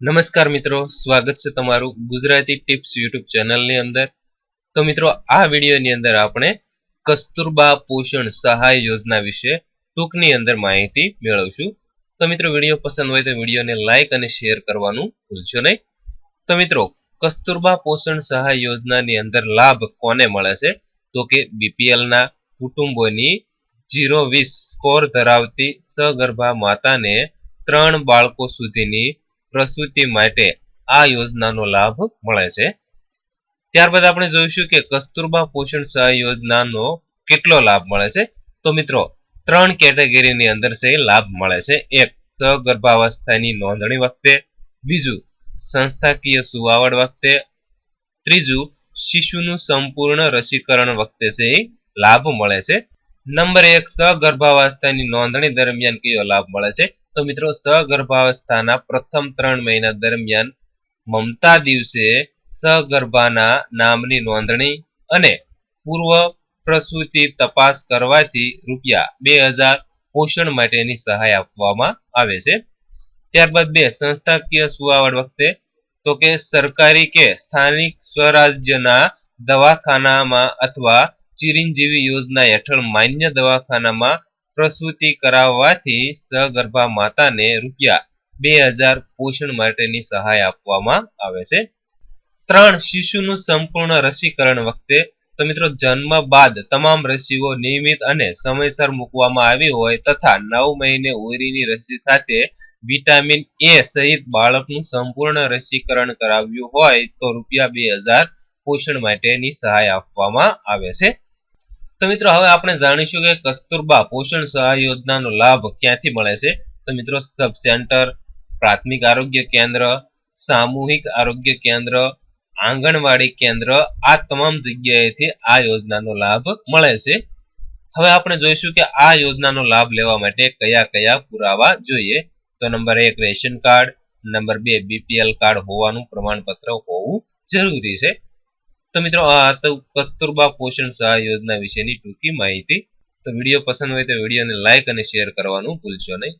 નમસ્કાર મિત્રો, સ્વાગત છે તમારું ગુજરાતી ટિપ્સ યુટ્યુબ ચેનલની અંદર. તો મિત્રો, આ વિડીયોની અંદર આપણે કસ્તુરબા પોષણ સહાય યોજના વિશે ટૂંકની અંદર માહિતી મેળવશું. તો મિત્રો, વીડિયો પસંદ હોય તો વિડીયોને લાઇક અને શેર કરવાનું ભૂલશો નહીં. તો મિત્રો, કસ્તુરબા પોષણ સહાય યોજનાની અંદર લાભ કોને મળે છે? તો કે બીપીએલના કુટુંબોની જીરો વીસ સ્કોર ધરાવતી સગર્ભા માતાને ત્રણ બાળકો સુધીની પ્રસૂતિ માટે આ યોજનાનો લાભ મળે છે. ત્યારબાદ આપણે જોઈશું કે કસ્તુરબા પોષણ સહાય યોજનાનો કેટલો લાભ મળે છે. તો મિત્રો, ત્રણ કેટેગરીની અંદર છે લાભ મળે છે. એક, સગર્ભાવસ્થાની નોંધણી વખતે. બીજું, સંસ્થાકીય સુવાવડ વખતે. ત્રીજું, શિશુનું સંપૂર્ણ રસીકરણ વખતે છે લાભ મળે છે. નંબર એક, સગર્ભાવસ્થાની નોંધણી દરમિયાન કયો લાભ મળે છે? તો મિત્રો સગર્ભાવસ્થાના પ્રથમ ત્રણ મહિના દરમિયાન મમતા દિવસે સગર્ભાના નામની નોંધણી અને પૂર્વ પ્રસૂતિ તપાસ કરવાથી રૂપિયા બે હજાર પોષણ માટેની સહાય આપવામાં આવે છે. ત્યારબાદ બે સંસ્થાકીય સુવાવડ વખતે તો કે સરકારી કે સ્થાનિક સ્વરાજ્યના દવાખાનામાં અથવા ચિરંજીવી યોજના હેઠળ માન્ય દવાખાનામાં પ્રસૂતિ કરાવવાથી સગર્ભા માતાને રૂપિયા બે હજાર પોષણ માટેની સહાય આપવામાં આવે છે. ત્રણ શિશુનું સંપૂર્ણ રસીકરણ વખતે તો મિત્રો જન્મ બાદ તમામ રસીઓ નિયમિત અને સમયસર મૂકવામાં આવી હોય તથા નવ મહિને ઓરીની રસી સાથે વિટામિન એ સહિત બાળકનું સંપૂર્ણ રસીકરણ કરાવ્યું હોય તો રૂપિયા બે હજાર પોષણ માટેની સહાય આપવામાં આવે છે. તો મિત્રો હવે આપણે જાણીશું કે કસ્તુરબા પોષણ સહાય યોજનાનો લાભ ક્યાંથી મળે છે? તો મિત્રો સબ સેન્ટર, પ્રાથમિક આરોગ્ય કેન્દ્ર, સામૂહિક આરોગ્ય કેન્દ્ર, આંગણવાડી કેન્દ્ર, આ તમામ જગ્યાએથી આ યોજનાનો લાભ મળે છે. હવે આપણે જોઈશું કે આ યોજનાનો લાભ લેવા માટે કયા કયા પુરાવા જોઈએ. તો નંબર એક રેશન કાર્ડ, નંબર બે બીપીએલ કાર્ડ હોવાનું પ્રમાણપત્ર હોવું જરૂરી છે. તો મિત્રો, આ તો કસ્તુરબા પોષણ સહાય યોજના વિશેની ટૂંકી માહિતી. તો વીડિયો પસંદ હોય તો વિડીયોને લાઇક અને શેર કરવાનું ભૂલશો નહીં.